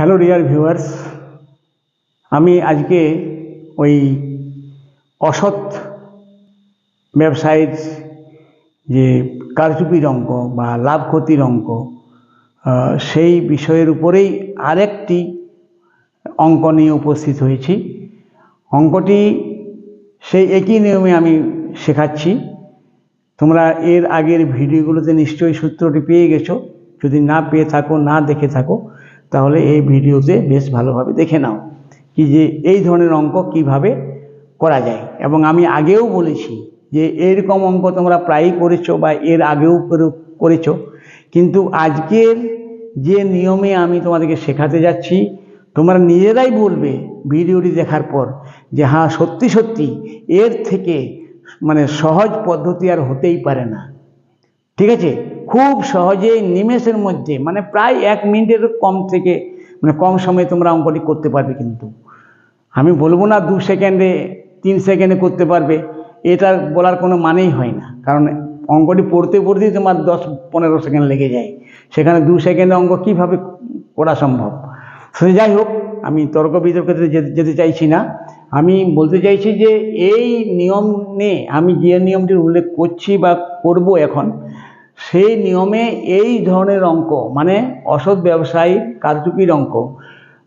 Hello dear viewers আমি আজকে ওই অসৎ ব্যবসায়ীর যে কারচুপির অঙ্ক বা লাভ ক্ষতির অঙ্ক সেই বিষয়ের উপরেই আরেকটি অঙ্ক নিয়ে উপস্থিত হয়েছি। অঙ্কটি সেই একই নিয়মে আমি শেখাচ্ছি। তোমরা এর আগের ভিডিওগুলোতে নিশ্চয়ই সূত্রটি পেয়ে গেছো। যদি না পেয়ে থাকো, না দেখে থাকো তাহলে এই ভিডিওতে বেশ ভালোভাবে দেখে নাও কি যে এই ধরনের অঙ্ক কীভাবে করা যায়। এবং আমি আগেও বলেছি যে এরকম অঙ্ক তোমরা প্রায়ই করেছ বা এর আগেও করে- করেছ। কিন্তু আজকের যে নিয়মে আমি তোমাদেরকে শেখাতে যাচ্ছি, তোমরা নিজেরাই বলবে ভিডিওটি দেখার পর যে হ্যাঁ সত্যি সত্যি এর থেকে মানে সহজ পদ্ধতি আর হতেই পারে না। ঠিক আছে? খুব সহজেই নিমেষের মধ্যে মানে প্রায় এক মিনিটের কম থেকে মানে কম সময়ে তোমরা অঙ্কটি করতে পারবে কিন্তু। আমি বলব না দু সেকেন্ডে, তিন সেকেন্ডে করতে পারবে, এটা বলার কোনো মানেই হয় না। কারণ অঙ্কটি পড়তে পড়তেই তোমার দশ, পনেরো সেকেন্ড লেগে যায়। সেখানে দু সেকেন্ডে অঙ্ক কীভাবে করা সম্ভব? সে যাই হোক, আমি তর্ক বিতর্কতে যেতে- চাইছি না। আমি বলতে চাইছি যে, এই নিয়ম নিয়ে আমি যে নিয়মটির উল্লেখ করছি বা করব এখন সেই নিয়মে এই ধরনের অঙ্ক মানে অসৎ ব্যবসায়ী কারচুপির অঙ্ক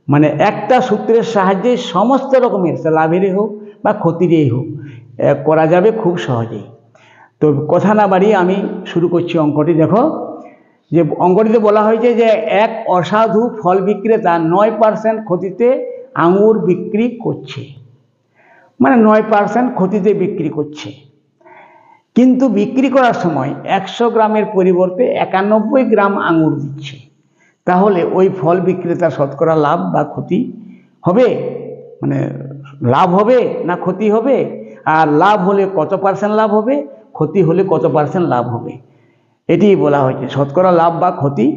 মানে একটা সূত্রের সাহায্যে সমস্ত রকমের লাভেরই হোক বা ক্ষতিরই হোক করা যাবে খুব সহজেই। তো কথা না বাড়িয়ে আমি শুরু করছি অঙ্কটি। দেখো, যে অঙ্কটিতে বলা হয়েছে যে এক অসাধু ফল বিক্রেতা নয় পার্সেন্ট ক্ষতিতে আঙুর বিক্রি করছে। মানে নয় পার্সেন্ট ক্ষতিতে বিক্রি করছে। কিন্তু বিক্রি করার সময় একশো গ্রামের পরিবর্তে একানব্বই গ্রাম আঙুর দিচ্ছে। তাহলে ওই ফল বিক্রেতা শতকরা লাভ বা ক্ষতি হবে? মানে লাভ হবে না ক্ষতি হবে? আর লাভ হলে কত পার্সেন্ট লাভ হবে? ক্ষতি হলে কত পার্সেন্ট লাভ হবে? এটি বলা হয়েছে। শতকরা লাভ বা ক্ষতি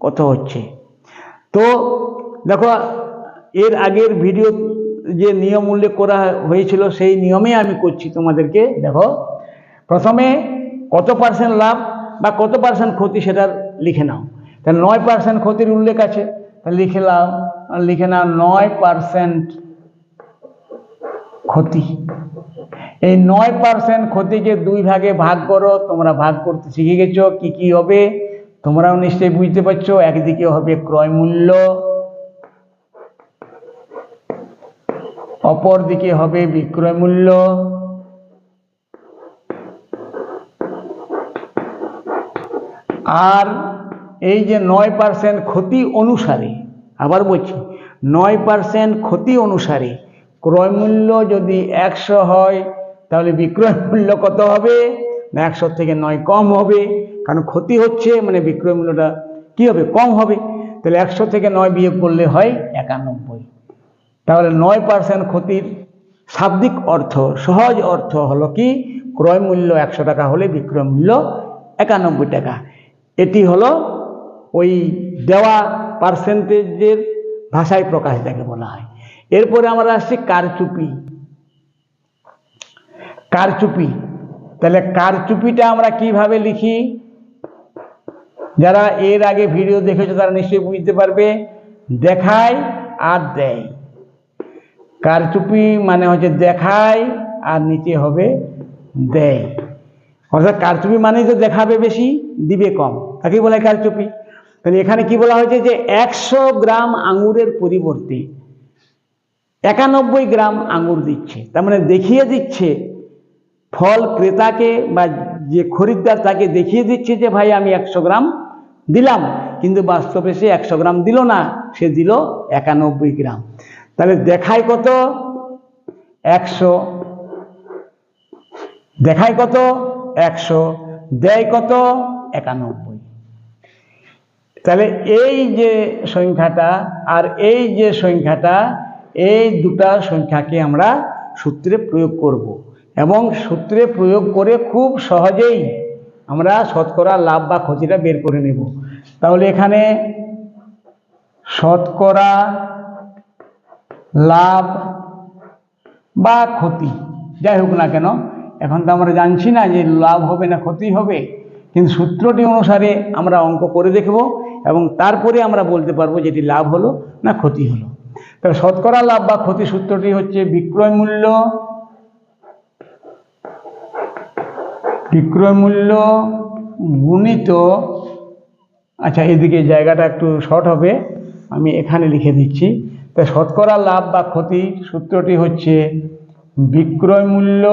কত হচ্ছে? তো দেখো, এর আগের ভিডিও যে নিয়ম উল্লেখ করা হয়েছিল, সেই নিয়মে আমি করছি তোমাদেরকে। দেখো প্রথমে কত পার্সেন্ট লাভ বা কত পার্সেন্ট ক্ষতি সেটা লিখে নাও। তাহলে নয় পার্সেন্ট ক্ষতির উল্লেখ আছে। তাহলে লিখে নাও লিখে নাও নয় পার্সেন্ট ক্ষতি। এই নয় পার্সেন্ট ক্ষতিকে দুই ভাগে ভাগ করো, তোমরা ভাগ করতে শিখে গেছো, কি কি হবে? তোমরাও নিশ্চয়ই বুঝতে পারছ, একদিকে হবে ক্রয় মূল্য অপর দিকে হবে বিক্রয় মূল্য আর এই যে নয় পার্সেন্ট ক্ষতি অনুসারে, আবার বলছি, নয় পার্সেন্ট ক্ষতি অনুসারে ক্রয় মূল্য যদি একশো হয়, তাহলে বিক্রয় মূল্য কত হবে? না, একশো থেকে নয় কম হবে। কারণ ক্ষতি হচ্ছে মানে বিক্রয় মূল্যটা কী হবে? কম হবে। তাহলে একশো থেকে নয় বিয়োগ করলে হয় একানব্বই। তাহলে নয় পার্সেন্ট ক্ষতির শাব্দিক অর্থ, সহজ অর্থ হলো কি? ক্রয় মূল্য একশো টাকা হলে বিক্রয় মূল্য একানব্বই টাকা। এটি হলো ওই দেওয়া পার্সেন্টেজের ভাষায় প্রকাশ যাকে বলা হয়। এরপরে আমরা আসছি কারচুপি। কারচুপি। তাহলে কারচুপিটা আমরা কীভাবে লিখি? যারা এর আগে ভিডিও দেখেছ, তারা নিশ্চয়ই বুঝতে পারবে। দেখায় আর দেয়। কারচুপি মানে হচ্ছে দেখায় আর নিচে হবে দেয়। অর্থাৎ কারচুপি মানেই তো দেখাবে বেশি, দিবে কম। তাকেই বলা কারচুপি? তাহলে এখানে কি বলা হয়েছে যে একশো গ্রাম আঙুরের পরিবর্তে একানব্বই গ্রাম আঙুর দিচ্ছে। তার মানে দেখিয়ে দিচ্ছে, ফল ক্রেতাকে বা যে খরিদ্দার তাকে দেখিয়ে দিচ্ছে যে, ভাই, আমি একশো গ্রাম দিলাম। কিন্তু বাস্তবে সে একশো গ্রাম দিল না, সে দিল একানব্বই গ্রাম। তাহলে দেখায় কত? একশো। দেখায় কত? একশো, দেয় কত? একানব্বই। তাহলে এই যে সংখ্যাটা আর এই যে সংখ্যাটা, এই দুটা সংখ্যাকে আমরা সূত্রে প্রয়োগ করব। এবং সূত্রে প্রয়োগ করে খুব সহজেই আমরা শতকরা লাভ বা ক্ষতিটা বের করে নেব। তাহলে এখানে শতকরা লাভ বা ক্ষতি, যাই হোক না কেন এখন তো আমরা জানছি না যে লাভ হবে না ক্ষতি হবে, কিন্তু সূত্রটি অনুসারে আমরা অঙ্ক করে দেখব এবং তারপরে আমরা বলতে পারব যেটি লাভ হলো না ক্ষতি হলো। তাহলে শতকরা লাভ বা ক্ষতি সূত্রটি হচ্ছে বিক্রয় মূল্য বিক্রয় মূল্য গুণিত আচ্ছা এদিকে জায়গাটা একটু শর্ট হবে, আমি এখানে লিখে দিচ্ছি। তা শতকরা লাভ বা ক্ষতি সূত্রটি হচ্ছে বিক্রয় মূল্য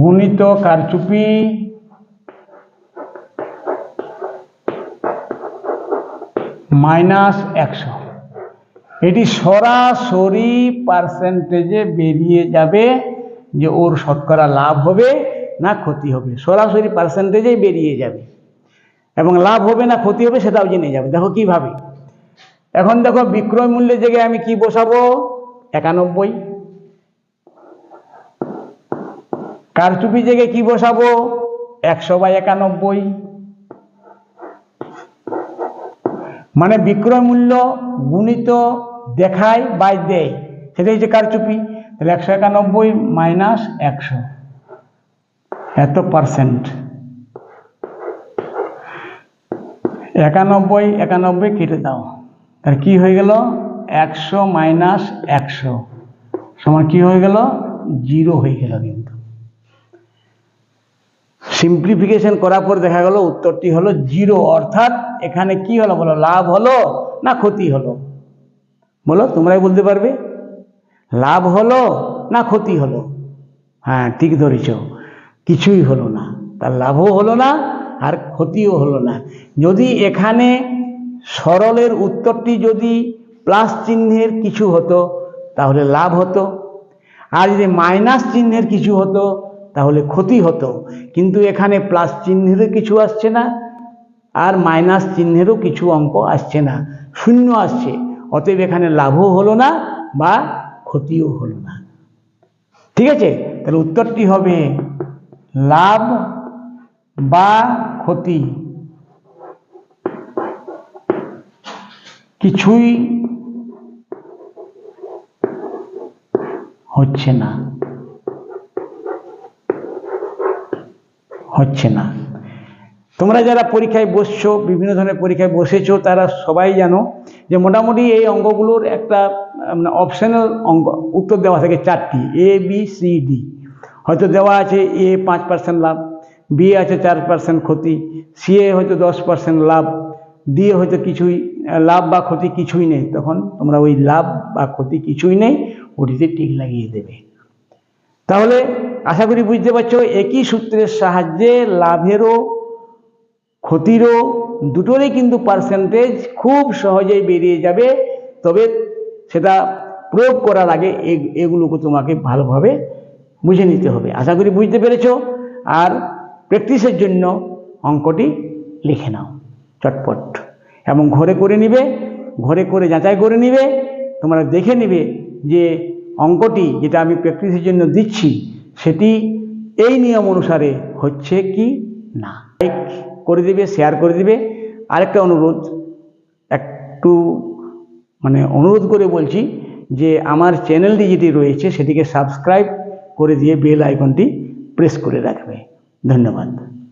গুণিত কারচুপি। মাইনাস একশো। এটি সরাসরি পার্সেন্টেজে বেরিয়ে যাবে যে ওর শতকরা লাভ হবে না ক্ষতি হবে। সরাসরি পার্সেন্টেজেই বেরিয়ে যাবে। এবং লাভ হবে না ক্ষতি হবে সেটাও জেনে যাবে। দেখো কীভাবে। এখন দেখো বিক্রয় মূল্যের জায়গায় আমি কি বসাবো? একানব্বই। কারচুপি জায়গায় কি বসাবো? একশো বাই একানব্বই। মানে বিক্রয় মূল্য গুণিত দেখায় বাই দেয়। সেটাই হচ্ছে কারচুপি তাহলে একশো একানব্বই মাইনাস একশো। এত পার্সেন্ট। একানব্বই একানব্বই কেটে দাও। তাহলে কি হয়ে গেল? একশো মাইনাস একশো। সমান কি হয়ে গেল? জিরো হয়ে গেল কিন্তু। সিম্পলিফিকেশন করার পর দেখা গেল উত্তরটি হলো জিরো অর্থাৎ এখানে কি হলো বলো? লাভ হলো না ক্ষতি হলো? বলো, তোমরাই বলতে পারবে। লাভ হলো না ক্ষতি হলো? হ্যাঁ ঠিক ধরেছ। কিছুই হলো না। তার লাভও হলো না, আর ক্ষতিও হলো না। যদি এখানে সরলের উত্তরটি যদি প্লাস চিহ্নের কিছু হতো, তাহলে লাভ হতো। আর যদি মাইনাস চিহ্নের কিছু হতো তাহলে ক্ষতি হতো। কিন্তু এখানে প্লাস চিহ্নেরও কিছু আসছে না আর মাইনাস চিহ্নেরও কিছু অঙ্ক আসছে না। শূন্য আসছে। অতএব এখানে লাভও হলো না বা ক্ষতিও হলো না। ঠিক আছে? তাহলে উত্তরটি হবে লাভ বা ক্ষতি। কিছুই হচ্ছে না। হচ্ছে না। তোমরা যারা পরীক্ষায় বসছো, বিভিন্ন ধরনের পরীক্ষায় বসেছো, তারা সবাই জানো যে মোটামুটি এই অঙ্কগুলোর একটা অপশনাল অঙ্ক উত্তর দেওয়া থাকে চারটি এ বি সি ডি হয়তো দেওয়া আছে এ পাঁচ পার্সেন্ট লাভ বি আছে চার পার্সেন্ট ক্ষতি সি এ হয়তো দশ পার্সেন্ট লাভ ডি হয়তো কিছুই, লাভ বা ক্ষতি কিছুই নেই। তখন তোমরা ওই লাভ বা ক্ষতি কিছুই নেই, ওটিতে টিক লাগিয়ে দেবে। তাহলে আশা করি বুঝতে পারছ, একই সূত্রের সাহায্যে লাভেরও, ক্ষতিরও দুটোরই কিন্তু পার্সেন্টেজ খুব সহজেই বেরিয়ে যাবে। তবে সেটা প্রয়োগ করার আগে এগুলোকে তোমাকে ভালোভাবে বুঝে নিতে হবে। আশা করি বুঝতে পেরেছ? আর প্র্যাকটিসের জন্য অঙ্কটি লিখে নাও, চটপট। এবং ঘরে করে নিবে, ঘরে করে যাচাই করে নিবে, তোমরা দেখে নিবে যে অঙ্কটি যেটা আমি প্র্যাকটিসের জন্য দিচ্ছি, সেটি এই নিয়ম অনুসারে হচ্ছে কি না? লাইক করে দিবে শেয়ার করে দিবে। আরেকটা অনুরোধ, একটু মানে অনুরোধ করে বলছি যে আমার চ্যানেলটি যেটি রয়েছে, সেটিকে সাবস্ক্রাইব করে দিয়ে বেল আইকনটি প্রেস করে রাখবে। ধন্যবাদ।